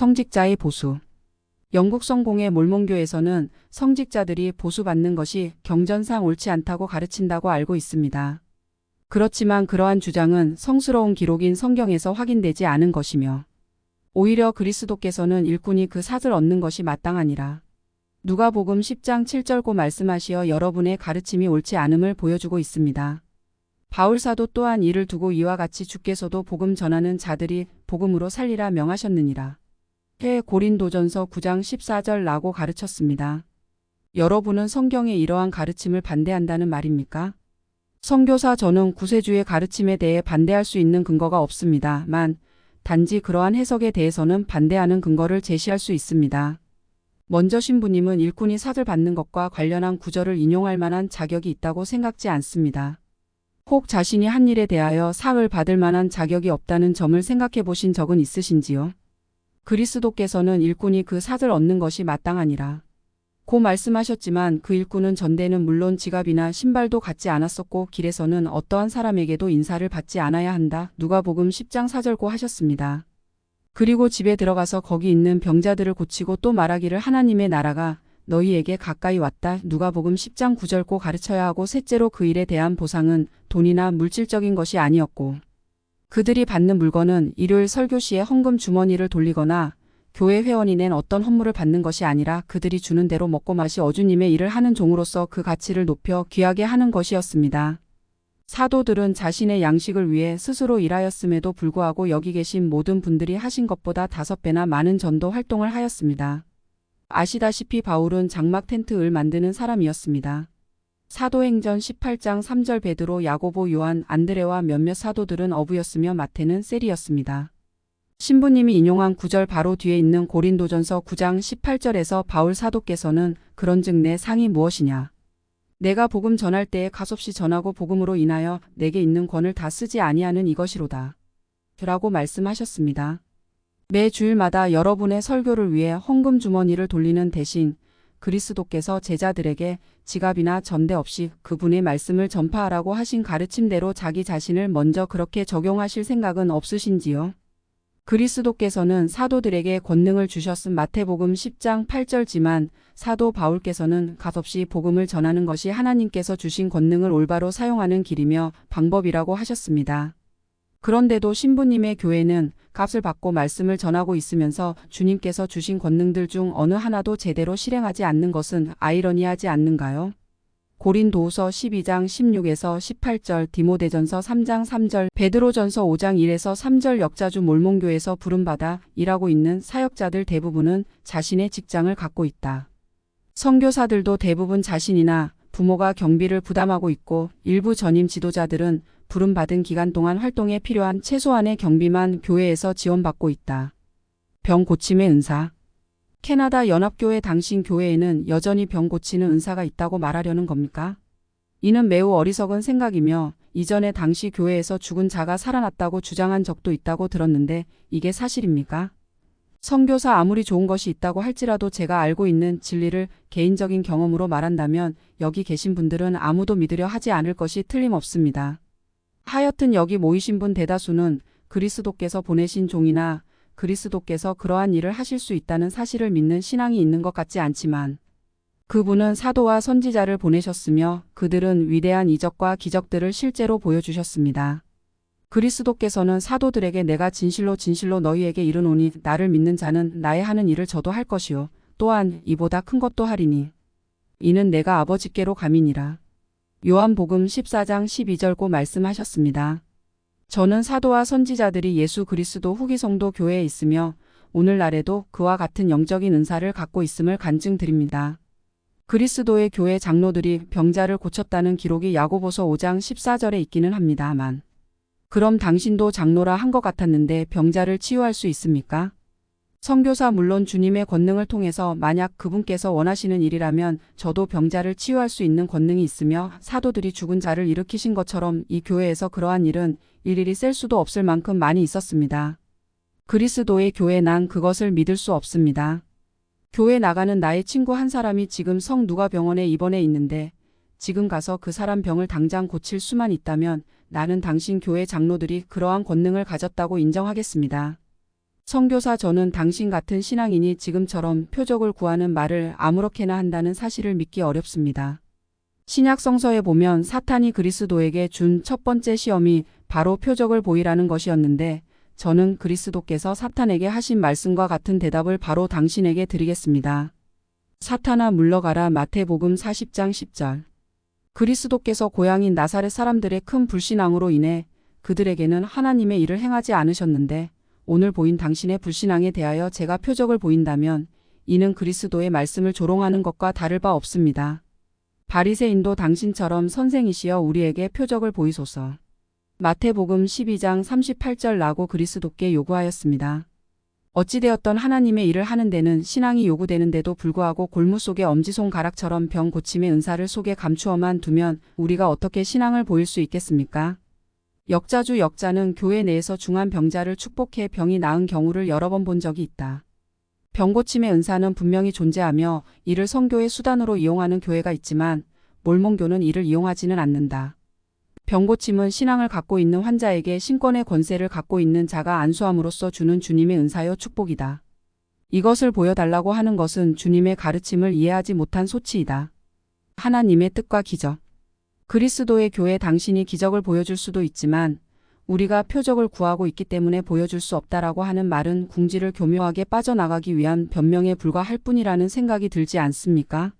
성직자의 보수. 영국 성공의 몰몬교에서는 성직자들이 보수받는 것이 경전상 옳지 않다고 가르친다고 알고 있습니다. 그렇지만 그러한 주장은 성스러운 기록인 성경에서 확인되지 않은 것이며 오히려 그리스도께서는 일꾼이 그 삭을 얻는 것이 마땅하니라. 누가복음 10장 7절고 말씀하시어 여러분의 가르침이 옳지 않음을 보여주고 있습니다. 바울 사도 또한 이를 두고 이와 같이 주께서도 복음 전하는 자들이 복음으로 살리라 명하셨느니라. 해 고린도전서 9장 14절 라고 가르쳤습니다. 여러분은 성경의 이러한 가르침을 반대한다는 말입니까? 성교사 저는 구세주의 가르침에 대해 반대할 수 있는 근거가 없습니다만 단지 그러한 해석에 대해서는 반대하는 근거를 제시할 수 있습니다. 먼저 신부님은 일꾼이 삭을 받는 것과 관련한 구절을 인용할 만한 자격이 있다고 생각지 않습니다. 혹 자신이 한 일에 대하여 삭을 받을 만한 자격이 없다는 점을 생각해 보신 적은 있으신지요? 그리스도께서는 일꾼이 그 삭을 얻는 것이 마땅하니라. 고 말씀하셨지만 그 일꾼은 전대는 물론 지갑이나 신발도 갖지 않았었고 길에서는 어떠한 사람에게도 인사를 받지 않아야 한다. 누가복음 10장 4절고 하셨습니다. 그리고 집에 들어가서 거기 있는 병자들을 고치고 또 말하기를 하나님의 나라가 너희에게 가까이 왔다. 누가복음 10장 9절고 가르쳐야 하고 셋째로 그 일에 대한 보상은 돈이나 물질적인 것이 아니었고 그들이 받는 물건은 일요일 설교 시에 헌금 주머니를 돌리거나 교회 회원이 낸 어떤 헌물을 받는 것이 아니라 그들이 주는 대로 먹고 마시 어주님의 일을 하는 종으로서 그 가치를 높여 귀하게 하는 것이었습니다. 사도들은 자신의 양식을 위해 스스로 일하였음에도 불구하고 여기 계신 모든 분들이 하신 것보다 다섯 배나 많은 전도 활동을 하였습니다. 아시다시피 바울은 장막 텐트를 만드는 사람이었습니다. 사도행전 18장 3절 베드로 야고보 요한 안드레와 몇몇 사도들은 어부였으며 마태는 셀이었습니다. 신부님이 인용한 구절 바로 뒤에 있는 고린도전서 9장 18절에서 바울 사도께서는 그런즉 내 상이 무엇이냐 내가 복음 전할 때에 가섭시 전하고 복음으로 인하여 내게 있는 권을 다 쓰지 아니하는 이것이로다. 라고 말씀하셨습니다. 매 주일마다 여러분의 설교를 위해 헌금 주머니를 돌리는 대신 그리스도께서 제자들에게 지갑이나 전대 없이 그분의 말씀을 전파하라고 하신 가르침대로 자기 자신을 먼저 그렇게 적용하실 생각은 없으신지요? 그리스도께서는 사도들에게 권능을 주셨음 마태복음 10장 8절지만 사도 바울께서는 값없이 복음을 전하는 것이 하나님께서 주신 권능을 올바로 사용하는 길이며 방법이라고 하셨습니다. 그런데도 신부님의 교회는 값을 받고 말씀을 전하고 있으면서 주님께서 주신 권능들 중 어느 하나도 제대로 실행하지 않는 것은 아이러니하지 않는가요? 고린도후서 12장 16에서 18절, 디모데전서 3장 3절, 베드로전서 5장 1에서 3절 역자주 몰몬교에서 부름받아 일하고 있는 사역자들 대부분은 자신의 직장을 갖고 있다. 선교사들도 대부분 자신이나 부모가 경비를 부담하고 있고 일부 전임 지도자들은 부름받은 기간 동안 활동에 필요한 최소한의 경비만 교회에서 지원받고 있다. 병 고침의 은사 캐나다 연합교회 당신 교회에는 여전히 병 고치는 은사가 있다고 말하려는 겁니까? 이는 매우 어리석은 생각이며 이전에 당시 교회에서 죽은 자가 살아났다고 주장한 적도 있다고 들었는데 이게 사실입니까? 선교사 아무리 좋은 것이 있다고 할지라도 제가 알고 있는 진리를 개인적인 경험으로 말한다면 여기 계신 분들은 아무도 믿으려 하지 않을 것이 틀림없습니다. 하여튼 여기 모이신 분 대다수는 그리스도께서 보내신 종이나 그리스도께서 그러한 일을 하실 수 있다는 사실을 믿는 신앙이 있는 것 같지 않지만 그분은 사도와 선지자를 보내셨으며 그들은 위대한 이적과 기적들을 실제로 보여주셨습니다. 그리스도께서는 사도들에게 내가 진실로 진실로 너희에게 이르노니 나를 믿는 자는 나의 하는 일을 저도 할 것이요 또한 이보다 큰 것도 하리니 이는 내가 아버지께로 감이니라. 요한복음 14장 12절고 말씀하셨습니다. 저는 사도와 선지자들이 예수 그리스도 후기 성도 교회에 있으며 오늘날에도 그와 같은 영적인 은사를 갖고 있음을 간증드립니다. 그리스도의 교회 장로들이 병자를 고쳤다는 기록이 야고보서 5장 14절에 있기는 합니다만 그럼 당신도 장로라 한 것 같았는데 병자를 치유할 수 있습니까? 선교사 물론 주님의 권능을 통해서 만약 그분께서 원하시는 일이라면 저도 병자를 치유할 수 있는 권능이 있으며 사도들이 죽은 자를 일으키신 것처럼 이 교회에서 그러한 일은 일일이 셀 수도 없을 만큼 많이 있었습니다. 그리스도의 교회 난 그것을 믿을 수 없습니다. 교회 나가는 나의 친구 한 사람이 지금 성 누가 병원에 입원해 있는데 지금 가서 그 사람 병을 당장 고칠 수만 있다면 나는 당신 교회 장로들이 그러한 권능을 가졌다고 인정하겠습니다. 성교사 저는 당신 같은 신앙인이 지금처럼 표적을 구하는 말을 아무렇게나 한다는 사실을 믿기 어렵습니다. 신약 성서에 보면 사탄이 그리스도에게 준 첫 번째 시험이 바로 표적을 보이라는 것이었는데 저는 그리스도께서 사탄에게 하신 말씀과 같은 대답을 바로 당신에게 드리겠습니다. 사탄아 물러가라 마태복음 40장 10절. 그리스도께서 고향인 나사렛 사람들의 큰 불신앙으로 인해 그들에게는 하나님의 일을 행하지 않으셨는데 오늘 보인 당신의 불신앙에 대하여 제가 표적을 보인다면 이는 그리스도의 말씀을 조롱하는 것과 다를 바 없습니다. 바리새인도 당신처럼 선생이시여 우리에게 표적을 보이소서. 마태복음 12장 38절 라고 그리스도께 요구하였습니다. 어찌되었던 하나님의 일을 하는 데는 신앙이 요구되는데도 불구하고 골무 속에 엄지손가락처럼 병 고침의 은사를 속에 감추어만 두면 우리가 어떻게 신앙을 보일 수 있겠습니까? 역자주 역자는 교회 내에서 중한 병자를 축복해 병이 나은 경우를 여러 번 본 적이 있다. 병고침의 은사는 분명히 존재하며 이를 성교의 수단으로 이용하는 교회가 있지만 몰몬교는 이를 이용하지는 않는다. 병고침은 신앙을 갖고 있는 환자에게 신권의 권세를 갖고 있는 자가 안수함으로써 주는 주님의 은사여 축복이다. 이것을 보여달라고 하는 것은 주님의 가르침을 이해하지 못한 소치이다. 하나님의 뜻과 기적. 그리스도의 교회 당신이 기적을 보여줄 수도 있지만 우리가 표적을 구하고 있기 때문에 보여줄 수 없다라고 하는 말은 궁지를 교묘하게 빠져나가기 위한 변명에 불과할 뿐이라는 생각이 들지 않습니까?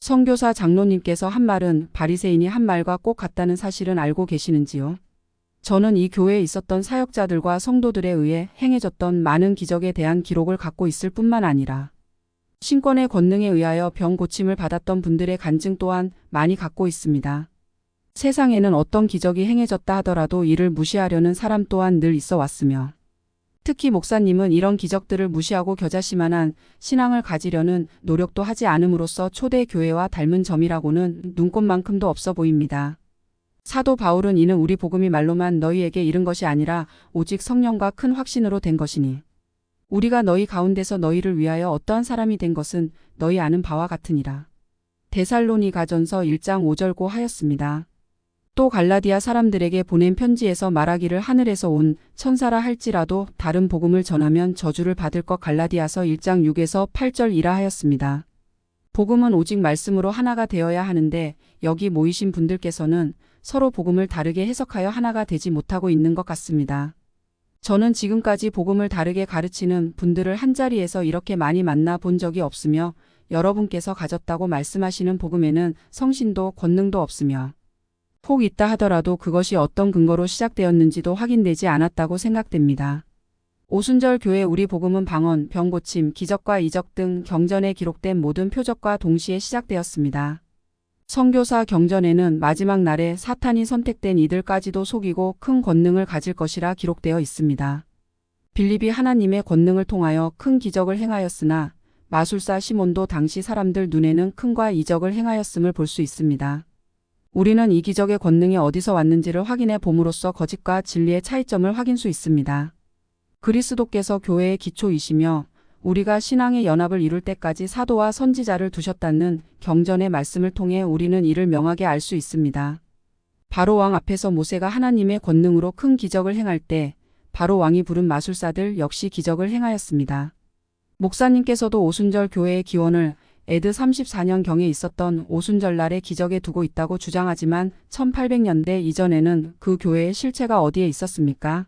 성교사 장로님께서 한 말은 바리새인이 한 말과 꼭 같다는 사실은 알고 계시는지요? 저는 이 교회에 있었던 사역자들과 성도들에 의해 행해졌던 많은 기적에 대한 기록을 갖고 있을 뿐만 아니라 신권의 권능에 의하여 병 고침을 받았던 분들의 간증 또한 많이 갖고 있습니다. 세상에는 어떤 기적이 행해졌다 하더라도 이를 무시하려는 사람 또한 늘 있어 왔으며 특히 목사님은 이런 기적들을 무시하고 겨자씨만한 신앙을 가지려는 노력도 하지 않음으로써 초대 교회와 닮은 점이라고는 눈꽃만큼도 없어 보입니다. 사도 바울은 이는 우리 복음이 말로만 너희에게 이른 것이 아니라 오직 성령과 큰 확신으로 된 것이니 우리가 너희 가운데서 너희를 위하여 어떠한 사람이 된 것은 너희 아는 바와 같으니라. 데살로니 가전서 1장 5절고 하였습니다. 또 갈라디아 사람들에게 보낸 편지에서 말하기를 하늘에서 온 천사라 할지라도 다른 복음을 전하면 저주를 받을 것 갈라디아서 1장 6에서 8절이라 하였습니다. 복음은 오직 말씀으로 하나가 되어야 하는데 여기 모이신 분들께서는 서로 복음을 다르게 해석하여 하나가 되지 못하고 있는 것 같습니다. 저는 지금까지 복음을 다르게 가르치는 분들을 한자리에서 이렇게 많이 만나 본 적이 없으며 여러분께서 가졌다고 말씀하시는 복음에는 성신도 권능도 없으며 혹 있다 하더라도 그것이 어떤 근거로 시작되었는지도 확인되지 않았다고 생각됩니다. 오순절 교회 우리 복음은 방언, 병고침, 기적과 이적 등 경전에 기록된 모든 표적과 동시에 시작되었습니다. 성교사 경전에는 마지막 날에 사탄이 선택된 이들까지도 속이고 큰 권능을 가질 것이라 기록되어 있습니다. 빌립이 하나님의 권능을 통하여 큰 기적을 행하였으나 마술사 시몬도 당시 사람들 눈에는 큰과 이적을 행하였음을 볼 수 있습니다. 우리는 이 기적의 권능이 어디서 왔는지를 확인해 봄으로써 거짓과 진리의 차이점을 확인 수 있습니다. 그리스도께서 교회의 기초이시며 우리가 신앙의 연합을 이룰 때까지 사도와 선지자를 두셨다는 경전의 말씀을 통해 우리는 이를 명하게 알수 있습니다. 바로 왕 앞에서 모세가 하나님의 권능으로 큰 기적을 행할 때 바로 왕이 부른 마술사들 역시 기적을 행하였습니다. 목사님께서도 오순절 교회의 기원을 에드 34년경에 있었던 오순절날의 기적에 두고 있다고 주장하지만 1800년대 이전에는 그 교회의 실체가 어디에 있었습니까?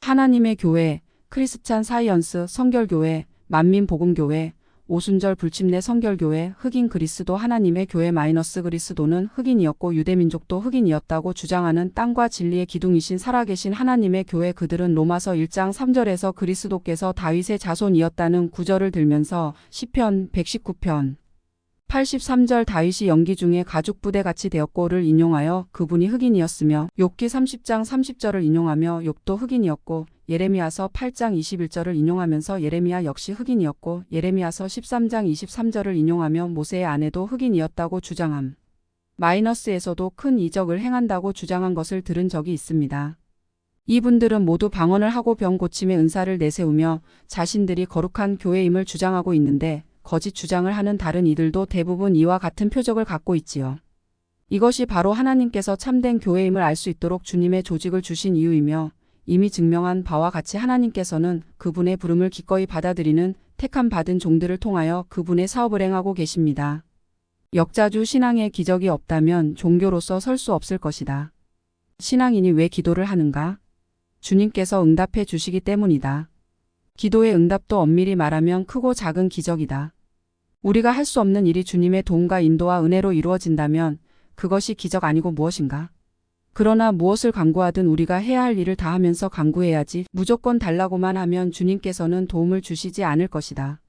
하나님의 교회, 크리스찬 사이언스 성결교회, 만민복음교회, 오순절 불침내 성결교회, 흑인 그리스도 하나님의 교회 마이너스 그리스도는 흑인이었고 유대민족도 흑인이었다고 주장하는 땅과 진리의 기둥이신 살아계신 하나님의 교회 그들은 로마서 1장 3절에서 그리스도께서 다윗의 자손이었다는 구절을 들면서 시편 119편 83절 다윗이 연기 중에 가죽 부대 같이 되었고를 인용하여 그분이 흑인이었으며 욥기 30장 30절을 인용하며 욥도 흑인이었고 예레미야서 8장 21절을 인용하면서 예레미야 역시 흑인이었고 예레미야서 13장 23절을 인용하며 모세의 아내도 흑인이었다고 주장함. 마이너스에서도 큰 이적을 행한다고 주장한 것을 들은 적이 있습니다. 이분들은 모두 방언을 하고 병 고침의 은사를 내세우며 자신들이 거룩한 교회임을 주장하고 있는데 거짓 주장을 하는 다른 이들도 대부분 이와 같은 표적을 갖고 있지요. 이것이 바로 하나님께서 참된 교회임을 알 수 있도록 주님의 조직을 주신 이유이며 이미 증명한 바와 같이 하나님께서는 그분의 부름을 기꺼이 받아들이는 택함 받은 종들을 통하여 그분의 사업을 행하고 계십니다. 역자주 신앙의 기적이 없다면 종교로서 설 수 없을 것이다. 신앙인이 왜 기도를 하는가? 주님께서 응답해 주시기 때문이다. 기도의 응답도 엄밀히 말하면 크고 작은 기적이다. 우리가 할 수 없는 일이 주님의 도움과 인도와 은혜로 이루어진다면 그것이 기적 아니고 무엇인가? 그러나 무엇을 강구하든 우리가 해야 할 일을 다 하면서 강구해야지 무조건 달라고만 하면 주님께서는 도움을 주시지 않을 것이다.